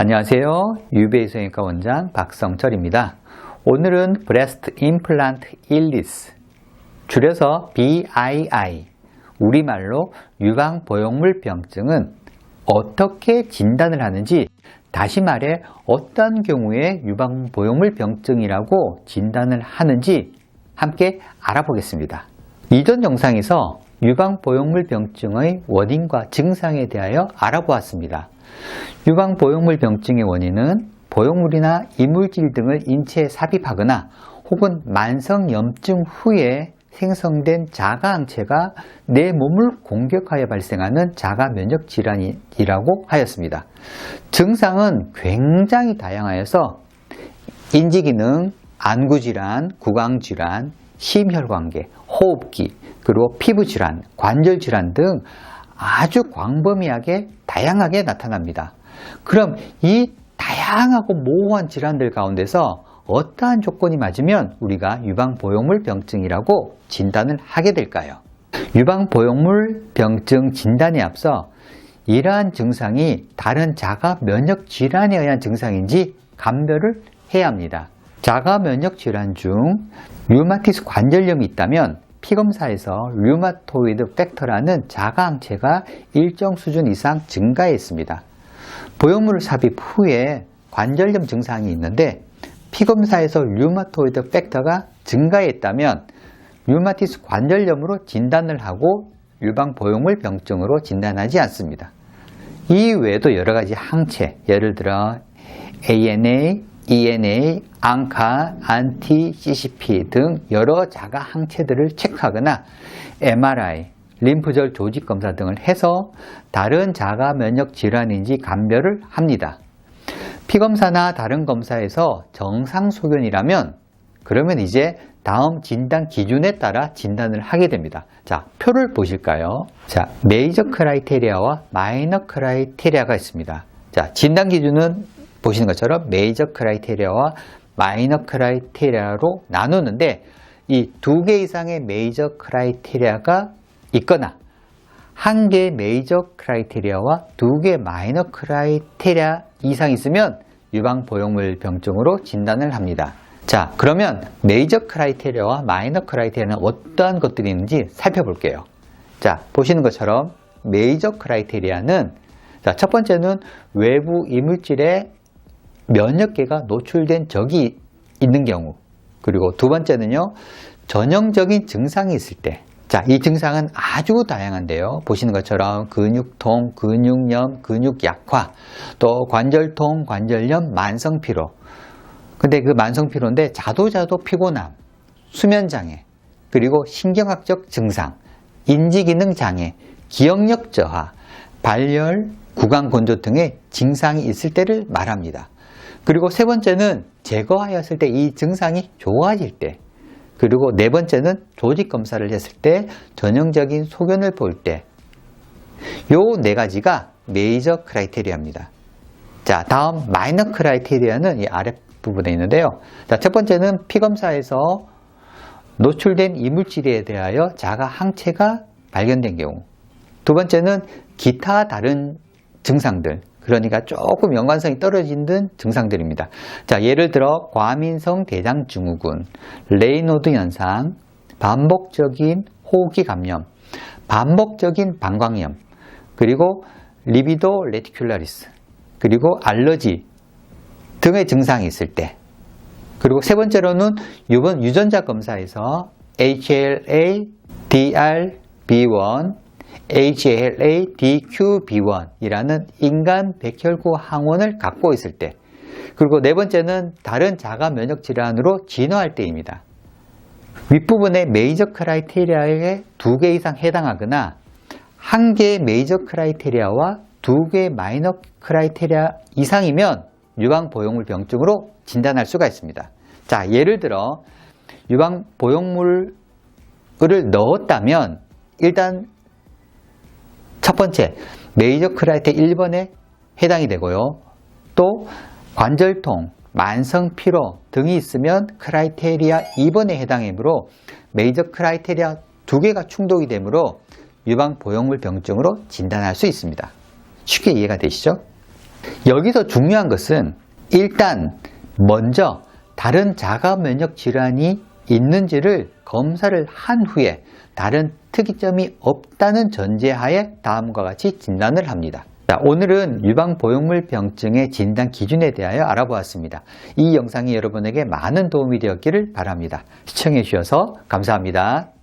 안녕하세요. 유베이성형외과 원장 박성철입니다. 오늘은 Breast Implant Illness, 줄여서 BII, 우리말로 유방보형물 병증은 어떻게 진단을 하는지, 다시 말해 어떤 경우에 유방보형물 병증이라고 진단을 하는지 함께 알아보겠습니다. 이전 영상에서 유방보형물 병증의 원인과 증상에 대하여 알아보았습니다. 유방보형물 병증의 원인은 보형물이나 이물질 등을 인체에 삽입하거나 혹은 만성염증 후에 생성된 자가항체가 내 몸을 공격하여 발생하는 자가면역 질환이라고 하였습니다. 증상은 굉장히 다양하여서 인지기능, 안구질환, 구강질환, 심혈관계, 호흡기, 그리고 피부 질환, 관절 질환 등 아주 광범위하게 다양하게 나타납니다. 그럼 이 다양하고 모호한 질환들 가운데서 어떠한 조건이 맞으면 우리가 유방보형물 병증이라고 진단을 하게 될까요? 유방보형물 병증 진단에 앞서 이러한 증상이 다른 자가 면역 질환에 의한 증상인지 감별을 해야 합니다. 자가 면역 질환 중 류마티스 관절염이 있다면 피검사에서 류마토이드 팩터라는 자가항체가 일정 수준 이상 증가했습니다. 보형물 삽입 후에 관절염 증상이 있는데 피검사에서 류마토이드 팩터가 증가했다면 류마티스 관절염으로 진단을 하고 유방 보형물 병증으로 진단하지 않습니다. 이 외에도 여러 가지 항체, 예를 들어 ANA, ENA, 앙카, 안티, CCP 등 여러 자가 항체들을 체크하거나 MRI, 림프절 조직 검사 등을 해서 다른 자가 면역 질환인지 감별을 합니다. 피검사나 다른 검사에서 정상 소견이라면 그러면 이제 다음 진단 기준에 따라 진단을 하게 됩니다. 자, 표를 보실까요? 자, 메이저 크라이테리아와 마이너 크라이테리아가 있습니다. 자, 진단 기준은 보시는 것처럼 메이저 크라이테리아와 마이너 크라이테리아로 나누는데 이 두 개 이상의 메이저 크라이테리아가 있거나 한 개의 메이저 크라이테리아와 두 개의 마이너 크라이테리아 이상 있으면 유방 보형물 병증으로 진단을 합니다. 자, 그러면 메이저 크라이테리아와 마이너 크라이테리아는 어떠한 것들이 있는지 살펴볼게요. 자, 보시는 것처럼 메이저 크라이테리아는 자, 첫 번째는 외부 이물질에 면역계가 노출된 적이 있는 경우 그리고 두 번째는요 전형적인 증상이 있을 때 자, 이 증상은 아주 다양한데요. 보시는 것처럼 근육통, 근육염, 근육약화, 또 관절통, 관절염, 만성 피로. 근데 그 만성 피로인데 자도자도 피곤함, 수면 장애, 그리고 신경학적 증상, 인지 기능 장애, 기억력 저하, 발열, 구강 건조 등의 증상이 있을 때를 말합니다. 그리고 세 번째는 제거하였을 때 이 증상이 좋아질 때, 그리고 네 번째는 조직 검사를 했을 때 전형적인 소견을 볼 때, 요 네 가지가 메이저 크라이테리아입니다. 자, 다음 마이너 크라이테리아는 이 아랫부분에 있는데요. 자, 첫 번째는 피검사에서 노출된 이물질에 대하여 자가 항체가 발견된 경우. 두 번째는 기타 다른 증상들, 그러니까 조금 연관성이 떨어진 증상들입니다. 자, 예를 들어 과민성 대장 증후군, 레이노드 현상, 반복적인 호흡기 감염, 반복적인 방광염, 그리고 리비도 레티큘라리스, 그리고 알러지 등의 증상이 있을 때, 그리고 세 번째로는 이번 유전자 검사에서 HLA, DRB1, HLA-DQB1이라는 인간 백혈구 항원을 갖고 있을 때, 그리고 네 번째는 다른 자가 면역 질환으로 진화할 때입니다. 윗부분의 메이저 크라이테리아에 두 개 이상 해당하거나 한 개의 메이저 크라이테리아와 두 개의 마이너 크라이테리아 이상이면 유방 보형물 병증으로 진단할 수가 있습니다. 자, 예를 들어 유방 보형물을 넣었다면 일단 첫 번째, 메이저 크라이테 1번에 해당이 되고요. 또 관절통, 만성 피로 등이 있으면 크라이테리아 2번에 해당이므로 메이저 크라이테리아 두 개가 충족이 되므로 유방 보형물 병증으로 진단할 수 있습니다. 쉽게 이해가 되시죠? 여기서 중요한 것은 일단 먼저 다른 자가 면역 질환이 있는지를 검사를 한 후에 다른 특이점이 없다는 전제하에 다음과 같이 진단을 합니다. 자, 오늘은 유방보형물 병증의 진단 기준에 대하여 알아보았습니다. 이 영상이 여러분에게 많은 도움이 되었기를 바랍니다. 시청해 주셔서 감사합니다.